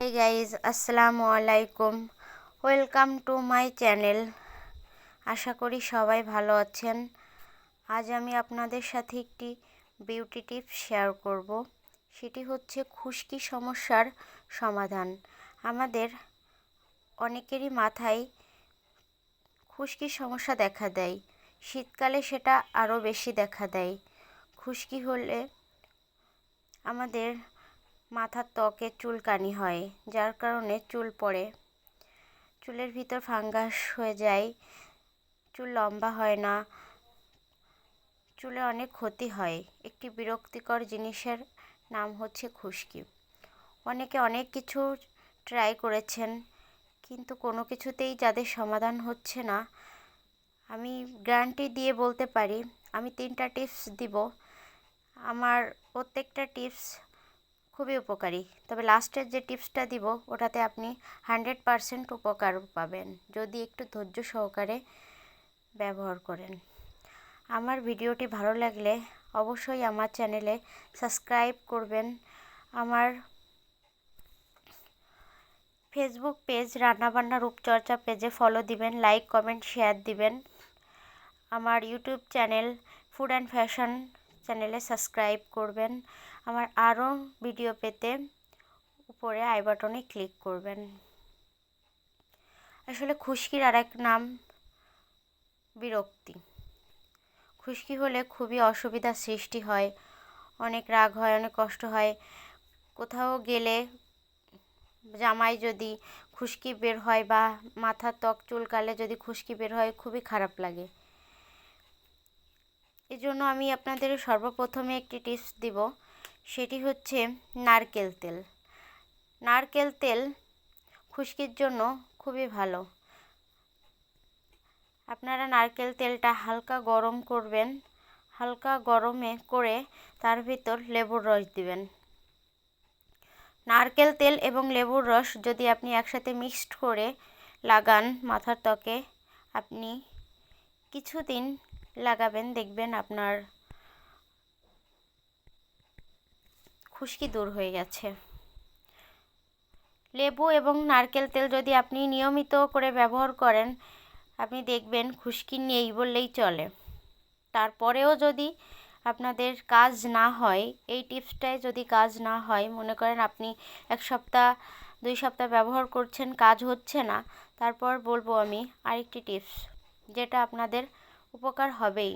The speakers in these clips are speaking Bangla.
হাই গাইজ আসসালামু আলাইকুম ওয়েলকাম টু মাই চ্যানেল আশা করি সবাই ভালো আছেন। আজ আমি আপনাদের সাথে একটি বিউটি টিপস শেয়ার করব। সেটি হচ্ছে খুশকি সমস্যার সমাধান। আমাদের অনেকেরই মাথায় খুশকির সমস্যা দেখা দেয়। শীতকালে সেটা আরও বেশি দেখা দেয়। খুশকি হলে আমাদের মাথার ত্বকে চুলকানি হয়, যার কারণে চুল পড়ে। চুলের ভিতর ফাঙ্গাস হয়ে যায়, চুল লম্বা হয় না, চুলে অনেক ক্ষতি হয়। একটি বিরক্তিকর জিনিসের নাম হচ্ছে খুশকি। অনেকে অনেক কিছু ট্রাই করেছেন, কিন্তু কোনো কিছুতেই যাদের সমাধান হচ্ছে না, আমি গ্যারান্টি দিয়ে বলতে পারি, আমি তিনটা টিপস দিব। আমার প্রত্যেকটা টিপস খুবই উপকারী। তবে লাস্টের যে টিপসটা দিব, ওটাতে আপনি হান্ড্রেড পারসেন্ট উপকার পাবেন, যদি একটু ধৈর্য সহকারে ব্যবহার করেন। আমার ভিডিওটি ভালো লাগলে অবশ্যই আমার চ্যানেলে সাবস্ক্রাইব করবেন। আমার ফেসবুক পেজ রান্নাবান্না রূপচর্চা পেজে ফলো দিবেন লাইক কমেন্ট শেয়ার দিবেন। আমার YouTube channel food and fashion চ্যানেলে সাবস্ক্রাইব করবেন। আমার আরও ভিডিও পেতে উপরে আই বাটনে ক্লিক করবেন। আসলে খুশকির আর এক নাম বিরক্তি। খুশকি হলে খুবই অসুবিধার সৃষ্টি হয়, অনেক রাগ হয়, অনেক কষ্ট হয়। কোথাও গেলে জামাই যদি খুশকি বের হয় বা মাথার ত্বক চুলকালে যদি খুশকি বের হয়, খুবই খারাপ লাগে। এজন্য আমি আপনাদের সর্বপ্রথমে একটি টিপস দিব। সেটি হচ্ছে নারকেল তেল। নারকেল তেল খুশকির জন্য খুবই ভালো। আপনারা নারকেল তেলটা হালকা গরম করবেন। হালকা গরমে করে তার ভিতর লেবুর রস দিবেন। নারকেল তেল এবং লেবুর রস যদি আপনি একসাথে মিক্সড করে লাগান মাথার ত্বকে, আপনি কিছুদিন লাগাবেন, দেখবেন আপনার খুশকি দূর হয়ে গেছে। লেবু এবং নারকেল তেল যদি আপনি নিয়মিত করে ব্যবহার করেন, আপনি দেখবেন খুশকি নেই বললেই চলে। তারপরেও যদি আপনাদের কাজ না হয়, এই টিপসটায় যদি কাজ না হয়, মনে করেন আপনি এক সপ্তাহ, দুই সপ্তাহ ব্যবহার করছেন, কাজ হচ্ছে না, তারপর বলব আমি আরেকটি টিপস, যেটা আপনাদের উপকার হবেই।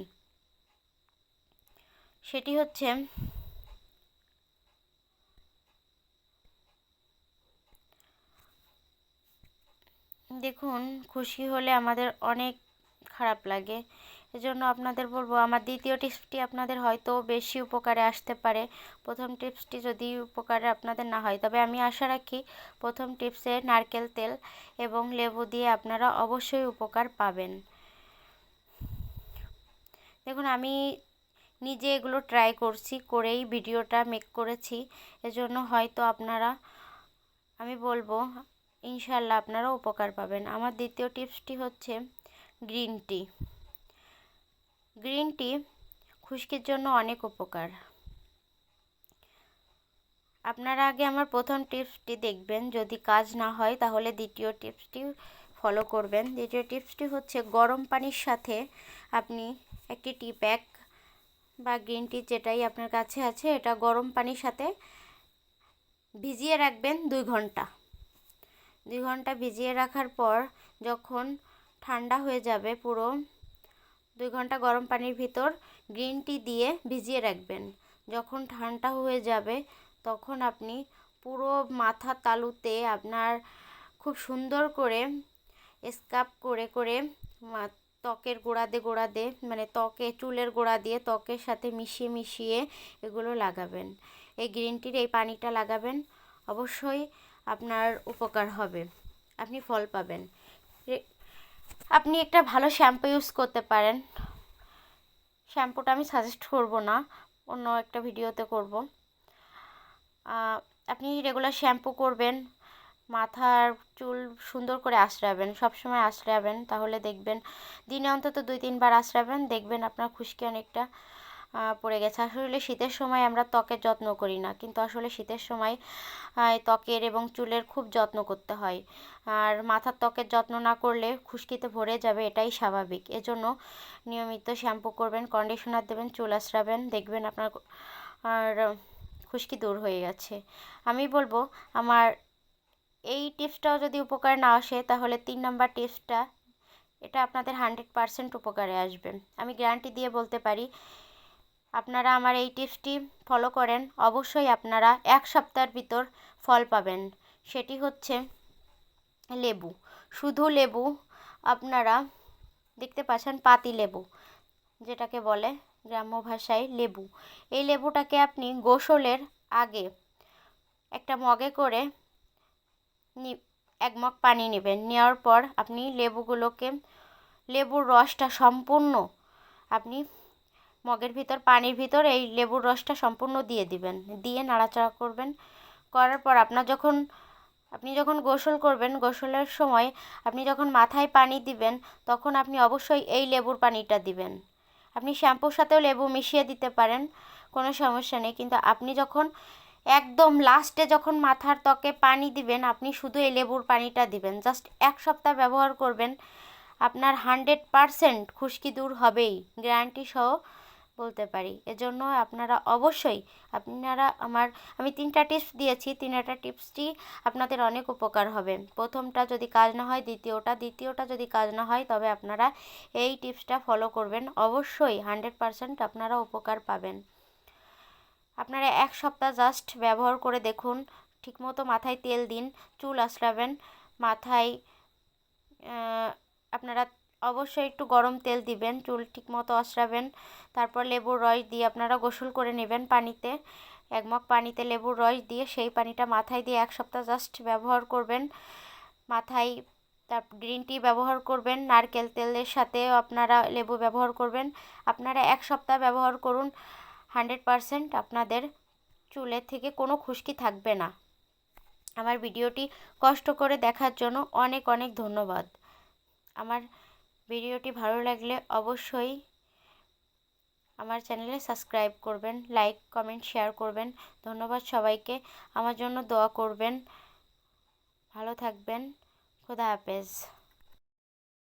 সেটি হচ্ছে দেখুন, খুশি হলে আমাদের অনেক খারাপ লাগে। এজন্য আপনাদের বলব, আমার দ্বিতীয় টিপসটি আপনাদের হয়তো বেশি উপকারে আসতে পারে। প্রথম টিপসটি যদি উপকারে আপনাদের না হয়, তবে আমি আশা রাখি প্রথম টিপসে নারকেল তেল এবং লেবু দিয়ে আপনারা অবশ্যই উপকার পাবেন। দেখুন, আমি নিজে এগুলো ট্রাই করছি, করেই ভিডিওটা মেক করেছি। এজন্য হয়তো আপনারা, আমি বলব, ইনশাল্লাহ আপনারা উপকার পাবেন। আমার দ্বিতীয় টিপসটি হচ্ছে গ্রিন টি গ্রিন টি খুশকির জন্য অনেক উপকার। আপনারা আগে আমার প্রথম টিপসটি দেখবেন। যদি কাজ না হয়, তাহলে দ্বিতীয় টিপসটি ফলো করবেন। দ্বিতীয় টিপসটি হচ্ছে গরম পানির সাথে আপনি একটি টি প্যাক বা গ্রিন টি যেটাই আপনার কাছে আছে, এটা গরম পানির সাথে ভিজিয়ে রাখবেন দুই ঘণ্টা। দুই ঘণ্টা ভিজিয়ে রাখার পর যখন ঠান্ডা হয়ে যাবে পুরো দুই ঘণ্টা গরম পানির ভিতর গ্রিন টি দিয়ে ভিজিয়ে রাখবেন। যখন ঠান্ডা হয়ে যাবে তখন আপনি পুরো মাথা তালুতে আপনার খুব সুন্দর করে স্কাপ করে করে ত্বকের গোড়া দিয়ে গোড়া দিয়ে মানে ত্বকে, চুলের গোড়া দিয়ে ত্বকের সাথে মিশিয়ে মিশিয়ে এগুলো লাগাবেন। এই গ্রিন টির এই পানিটা লাগাবেন, অবশ্যই আপনার উপকার হবে। আপনি ফল পাবেন। আপনি একটা ভালো শ্যাম্পু ইউজ করতে পারেন। শ্যাম্পুটা আমি সাজেস্ট করব না, অন্য একটা ভিডিওতে করব। আপনি রেগুলার শ্যাম্পু করবেন মাথার চুল সুন্দর করে আশ্রাবেন সবসময় আশ্রাবেন তাহলে দেখবেন দিনে অন্তত দুই, তিনবার আশ্রাবেন দেখবেন আপনার খুশকি অনেকটা পড়ে গেছে। আসলে শীতের সময় আমরা ত্বকের যত্ন করি না, কিন্তু আসলে শীতের সময় ত্বকের এবং চুলের খুব যত্ন করতে হয়। আর মাথার ত্বকের যত্ন না করলে খুশকিতে ভরে যাবে, এটাই স্বাভাবিক। এজন্য নিয়মিত শ্যাম্পু করবেন, কন্ডিশনার দেবেন, চুল আশ্রাবেন দেখবেন আপনার, আর, খুশকি দূর হয়ে গেছে। আমি বলব, আমার এই টিপসটাও যদি উপকার না আসে, তাহলে তিন নম্বর টিপসটা, এটা আপনাদের হান্ড্রেড পারসেন্ট উপকারে আসবে। আমি গ্যারান্টি দিয়ে বলতে পারি, আপনারা আমার এই টিপসটি ফলো করেন, অবশ্যই আপনারা এক সপ্তাহের ভিতর ফল পাবেন। সেটি হচ্ছে লেবু। শুধু লেবু, আপনারা দেখতে পাচ্ছেন পাতি লেবু, যেটাকে বলে গ্রাম্য ভাষায় লেবু। এই লেবুটাকে আপনি গোসলের আগে একটা মগে করে এক মগ পানি নেবেন। নেওয়ার পর আপনি লেবুগুলোকে, লেবুর রসটা সম্পূর্ণ আপনি মগের ভিতর, পানির ভিতর এই লেবুর রসটা সম্পূর্ণ দিয়ে দিবেন। দিয়ে নাড়াচাড়া করবেন। করার পর আপনার যখন, আপনি যখন গোসল করবেন, গোসলের সময় আপনি যখন মাথায় পানি দিবেন, তখন আপনি অবশ্যই এই লেবুর পানিটা দিবেন। আপনি শ্যাম্পুর সাথেও লেবু মিশিয়ে দিতে পারেন, কোনো সমস্যা নেই। কিন্তু আপনি যখন একদম লাস্টে যখন মাথার ত্বকে পানি দিবেন, আপনি শুধু এই লেবুর পানিটা দিবেন। জাস্ট এক সপ্তাহ ব্যবহার করবেন, আপনার হান্ড্রেড পারসেন্ট খুশকি দূর হবেই, গ্যারান্টি সহ বলতে পারি। এজন্য আপনারা অবশ্যই, আপনারা আমার, আমি তিনটা টিপস দিয়েছি, তিনটা টিপসটি আপনাদের অনেক উপকার হবে। প্রথমটা যদি কাজ না হয়, দ্বিতীয়টা দ্বিতীয়টা যদি কাজ না হয়, তবে আপনারা এই টিপসটা ফলো করবেন। অবশ্যই হান্ড্রেড পারসেন্ট আপনারা উপকার পাবেন। আপনারা এক সপ্তাহ জাস্ট ব্যবহার করে দেখুন। ঠিকমতো মাথায় তেল দিন, চুল আঁচড়াবেন, মাথায় আপনারা অবশ্যই একটু গরম তেল দিবেন, চুল ঠিকমতো আঁচড়াবেন। তারপর লেবুর রস দিয়ে আপনারা গোসল করে নেবেন পানিতে। এক মগ পানিতে লেবুর রস দিয়ে সেই পানিটা মাথায় দিয়ে এক সপ্তাহ জাস্ট ব্যবহার করবেন। মাথায় তার গ্রিন টি ব্যবহার করবেন, নারকেল তেলের সাথেও আপনারা লেবু ব্যবহার করবেন। আপনারা এক সপ্তাহ ব্যবহার করুন। হান্ড্রেড পারসেন্ট আপনাদের চুলের থেকে কোনো খুশকি থাকবে না। আমার ভিডিওটি কষ্ট করে দেখার জন্য অনেক অনেক ধন্যবাদ। আমার ভিডিওটি ভালো লাগলে অবশ্যই আমার চ্যানেলে সাবস্ক্রাইব করবেন, লাইক, কমেন্ট, শেয়ার করবেন। ধন্যবাদ সবাইকে। আমার জন্য দোয়া করবেন। ভালো থাকবেন। খুদা হাফেজ।